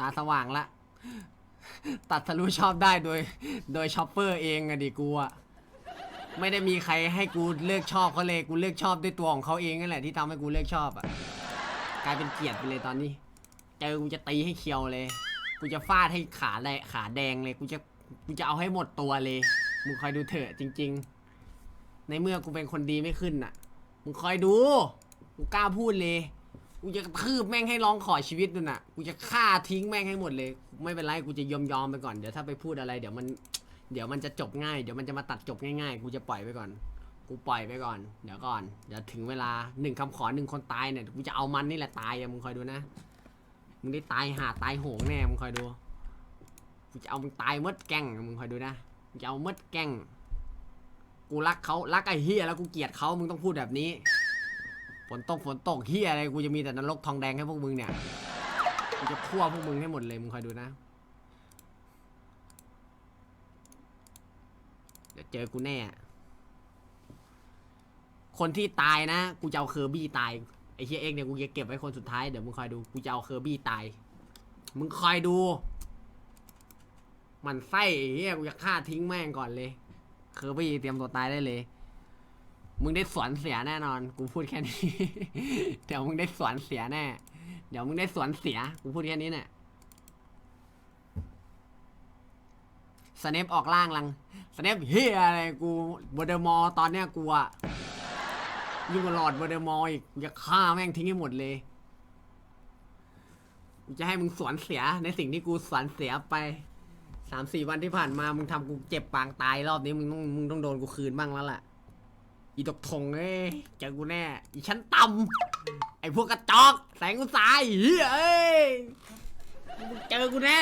ตาสว่างละ ตัดทะลุชอบได้โดย โดยชอปเปอร์เองอะดิกูอะไม่ได้มีใครให้กูเลือกชอบเขาเลยกูเลือกชอบด้วยตัวของเขาเองนั่นแหละที่ทำให้กูเลือกชอบอะกลายเป็นเกลียดไปเลยตอนนี้ เจอกูจะตีให้เคียวเลย กูจะฟาดให้ขาแดงขาแดงเลยกูจะกูจะเอาให้หมดตัวเลยมึงคอยดูเถอะจริง ๆ ในเมื่อกูเป็นคนดีไม่ขึ้นน่ะมึงคอยดูกูกล้าพูดเลย กูจะกระทืบแม่งให้ร้องขอชีวิตน่ะ กูจะฆ่าทิ้งแม่งให้หมดเลย ไม่เป็นไร กูจะยอมยอมไปก่อน เดี๋ยวถ้าไปพูดอะไร เดี๋ยวมัน เดี๋ยวมันจะจบง่าย เดี๋ยวมันจะมาตัดจบง่ายๆ กูจะปล่อยไปก่อน กูปล่อยไปก่อน เดี๋ยวก่อน เดี๋ยวถึงเวลาหนึ่งคำขอหนึ่งคนตายเนี่ย กูจะเอามันนี่แหละตายอะมึงคอยดูนะ มึงได้ตายหาตายโหงแน่ มึงคอยดู กูจะเอามึงตายมดแก่งมึงคอยดูนะจะเอามดแก่ง กูรักเขารักไอ้เฮียแล้วกูเกลียดเขามึงต้องพูดแบบนี้ ฝนตกฝนตกเฮียอะไรกูจะมีแต่นรกทองแดงให้พวกมึงเนี่ยกูจะคั่วพวกมึงให้หมดเลยมึงคอยดูนะเดี๋ยวเจอกูแน่ คนที่ตายนะกูจะเอาเคอร์บี้ตายไอ้เฮียเอ็กเนี่ยกูจะเก็บไว้คนสุดท้ายเดี๋ยวมึงคอยดูกูจะเอาเคอร์บี้ตาย มึงคอยดู มันไส้ไอ้เฮียกูจะฆ่าทิ้งแม่งก่อนเลย เคอร์บี้เตรียมตัวตายได้เลย มึงได้สวนเสียแน่นอน กูพูดแค่นี้ เดี๋ยวมึงได้สวนเสียแน่ เดี๋ยวมึงได้สวนเสีย กูพูดแค่นี้เนี่ยสเนปออกล่างลังสเนปเฮียอะไรกูบเดอร์มอร์ตอนเนี้ยกูอะยิ่งกว่าหลอดบเดอร์มอร์อีกจะฆ่าแม่งทิ้งให้หมดเลยจะให้มึงสวนเสียในสิ่งที่กูสวนเสียไปสามสี่วันที่ผ่านมา มึงทำกูเจ็บปางตายรอบนี้มึงต้องมึงต้องโดนกูคืนบ้างแล้วล่ะ อีตอกทงเอ้ยเจอกูแน่ อีชั้นต่ำไอพวกกระจอก แสงอุตสาหเฮ้ยเอ้ยมึงเจอกูแน่